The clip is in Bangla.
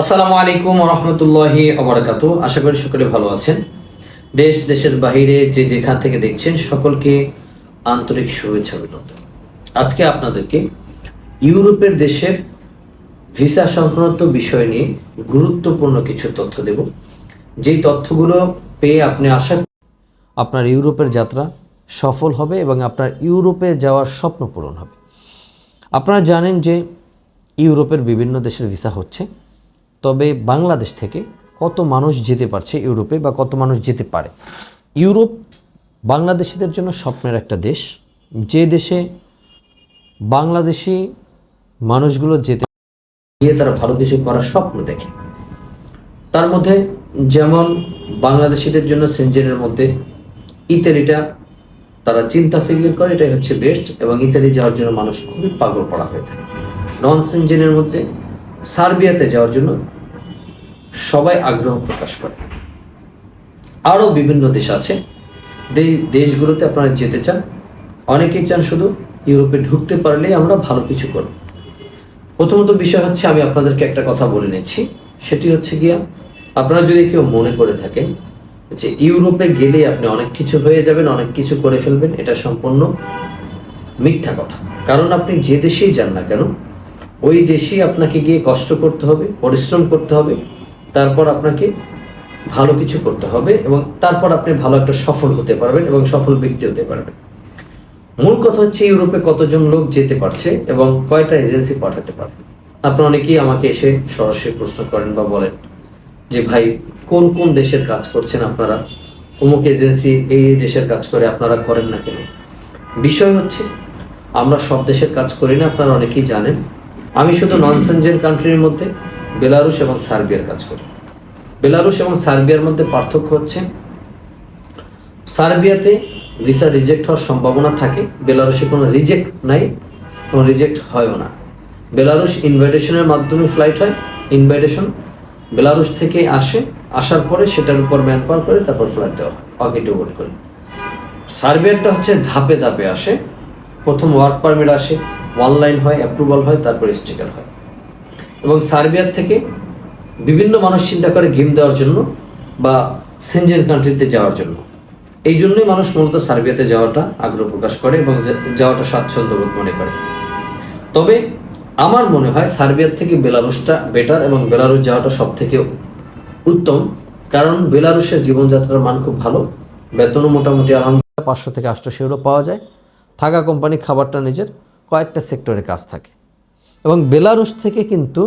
আসসালামু আলাইকুম রহমতুল্লাহি আবরাকাতু আশা করি সকলে ভালো আছেন। দেশ, দেশের বাইরে যে যেখান থেকে দেখছেন, সকলকে আন্তরিক শুভেচ্ছা অভিনন্দন। আজকে আপনাদেরকে ইউরোপের দেশের ভিসা সংক্রান্ত বিষয় নিয়ে গুরুত্বপূর্ণ কিছু তথ্য দেব। যেই তথ্যগুলো পেয়ে আপনি আশা আপনার ইউরোপের যাত্রা সফল হবে এবং আপনার ইউরোপে যাওয়ার স্বপ্ন পূরণ হবে। আপনারা জানেন যে ইউরোপের বিভিন্ন দেশের ভিসা হচ্ছে। তবে বাংলাদেশ থেকে কত মানুষ যেতে পারছে ইউরোপে বা কত মানুষ যেতে পারে? ইউরোপ বাংলাদেশিদের জন্য স্বপ্নের একটা দেশ। যে দেশে বাংলাদেশি মানুষগুলো যেতে গিয়ে তারা ভালো কিছু করার স্বপ্ন দেখে। তার মধ্যে যেমন বাংলাদেশিদের জন্য সেঞ্জেনের মধ্যে ইতালিটা তারা চিন্তা ফিকির করে, এটাই হচ্ছে বেস্ট এবং ইতালি যাওয়ার জন্য মানুষ খুবই পাগল পড়া হয়ে থাকে। নন সেঞ্জেনের মধ্যে সার্বিয়াতে যাওয়ার জন্য সবাই আগ্রহ প্রকাশ করে। আরও বিভিন্ন দেশ আছে। দেশগুলোতে আপনারা যেতে চান, অনেকেই চান শুধু ইউরোপে ঢুকতে পারলেই আমরা ভালো কিছু করব। প্রথমত বিষয় হচ্ছে, আমি আপনাদেরকে একটা কথা বলে নিচ্ছি। সেটি হচ্ছে গিয়া, আপনারা যদি কেউ মনে করে থাকেন যে ইউরোপে গেলে আপনি অনেক কিছু হয়ে যাবেন, অনেক কিছু করে ফেলবেন, এটা সম্পূর্ণ মিথ্যা কথা। কারণ আপনি যে দেশেই যান না কেন ওই দেশেই আপনাকে গিয়ে কষ্ট করতে হবে, পরিশ্রম করতে হবে, তারপর আপনাকে ভালো কিছু করতে হবে এবং তারপর আপনি ভালো একটা সফল হতে পারবেন এবং সফল ব্যক্তি হতে পারবেন। মূল কথা হচ্ছে ইউরোপে কতজন লোক যেতে পারছে এবং কয়টা এজেন্সি পাঠাতে পারবে আপনারা অনেকেই আমাকে এসে সরাসরি প্রশ্ন করেন বা বলেন যে, ভাই, কোন কোন দেশের কাজ করছেন আপনারা? অমুক এজেন্সি এই দেশের কাজ করে, আপনারা করেন না কেন? বিষয় হচ্ছে, আমরা সব দেশের কাজ করি না, আপনারা অনেকেই জানেন। আমি শুধু নন সেনজেন কান্ট্রির মধ্যে, বেলারুশ এবং সার্বিয়ার কাজ করি। বেলারুশ এবং সার্বিয়ার মধ্যে পার্থক্য হচ্ছে, সার্বিয়াতে ভিসা রিজেক্ট হওয়ার সম্ভাবনা থাকে, বেলারুশে কোনো রিজেক্ট নাই, কোনো রিজেক্ট হয়ও না। বেলারুশ ইনভাইটেশনের মাধ্যমে ফ্লাইট হয়, ইনভাইটেশন বেলারুশ থেকে আসে, আসার পরে সেটার উপর ম্যান পাওয়ার করে তারপর ফ্লাইট দেওয়া হয় অকে টু করে। সার্বিয়ারটা হচ্ছে ধাপে ধাপে আসে, প্রথম ওয়ার্ক পারমিট আসে অনলাইন হয় অ্যাপ্রুভাল হয়, তারপর স্টিকার হয়। এবং সার্বিয়ার থেকে বিভিন্ন মানুষ চিন্তা করে গেম দেওয়ার জন্য বা সেনজেন কান্ট্রিতে যাওয়ার জন্য। এই জন্যই মানুষ মূলত সার্বিয়াতে যাওয়াটা আগ্রহ প্রকাশ করে এবং যাওয়াটা স্বাচ্ছন্দ্যবোধ মনে করে। তবে আমার মনে হয় সার্বিয়ার থেকে বেলারুসটা বেটার এবং বেলারুস যাওয়াটা সব থেকে উত্তম। কারণ বেলারুসের জীবনযাত্রার মান খুব ভালো। বেতনও মোটামুটি আলহামদুলিল্লাহ পাঁচশো থেকে আটশো ইউরো পাওয়া যায়। থাকা কোম্পানি খাবারটা নিজের। কয়েকটা সেক্টরে কাজ থাকে। এবং বেলারুশ থেকে কিন্তু